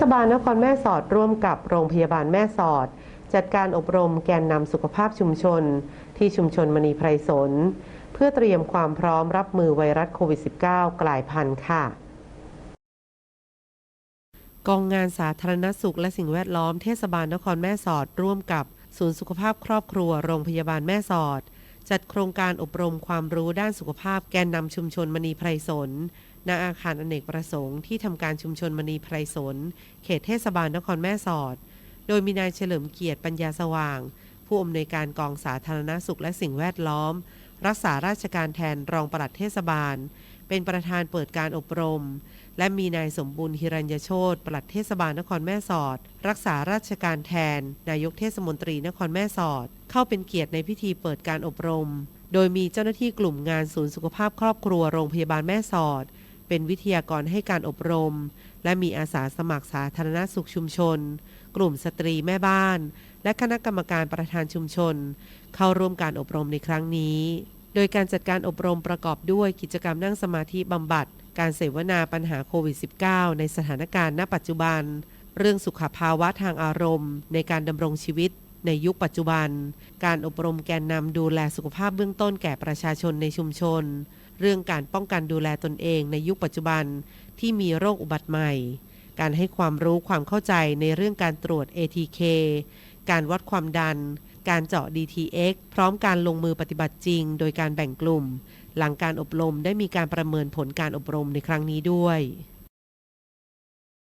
ศบาลนครแม่สอดร่วมกับโรงพยาบาลแม่สอด จัดการอบรมแกนนำสุขภาพชุมชน ที่ชุมชนมณีไพรสน เพื่อเตรียมความพร้อมรับมือไวรัสโควิด -19 กลายพันธุ์ค่ะกองงานสาธารณสุขและสิ่งแวดล้อมเทศบาลนครแม่สอด ร่วมกับศูนย์สุขภาพครอบครัวโรงพยาบาลแม่สอด จัดโครงการอบรมความรู้ด้านสุขภาพแกนนำชุมชนมณีไพรสน ณอาคารอเนกประสงค์ที่ทำการชุมชนมณีไพรสน เขตเทศบาลนครแม่สอด โดยมีนายเฉลิมเกียรติปัญญาสว่าง ผู้อำนวยการกองสาธารณสุขและสิ่งแวดล้อม รักษาราชการแทนรองปลัดเทศบาล เป็นประธานเปิดการอบรม และมีนายสมบูรณ์ฮิรัญยโชตปลัดเทศบาลนครแม่สอด รักษาราชการแทน นายกเทศมนตรีนครแม่สอด เข้าเป็นเกียรติในพิธีเปิดการอบรม โดยมีเจ้าหน้าที่กลุ่มงานศูนย์สุขภาพครอบครัวโรงพยาบาลแม่สอด เป็นวิทยากรให้การอบรม และมีอาสาสมัครสาธารณสุขชุมชน กลุ่มสตรีแม่บ้าน และคณะกรรมการประธานชุมชน เข้าร่วมการอบรมในครั้งนี้ โดยการจัดการอบรมประกอบด้วยกิจกรรมนั่งสมาธิบำบัด การเสวนาปัญหาโควิด -19 ในสถานการณ์ณปัจจุบัน เรื่องสุขภาวะทางอารมณ์ ในการดำรงชีวิตในยุคปัจจุบัน การอบรมแกนนำดูแลสุขภาพเบื้องต้นแก่ประชาชนในชุมชน เรื่องการป้องกันดูแลตนเองในยุคปัจจุบันที่มีโรคอุบัติใหม่ การให้ความรู้ความเข้าใจในเรื่องการตรวจ ATK การวัดความดัน การเจาะ DTX พร้อมการลงมือปฏิบัติจริง โดยการแบ่งกลุ่ม หลังการอบรมได้มีการประเมินผลการอบรมในครั้งนี้ด้วย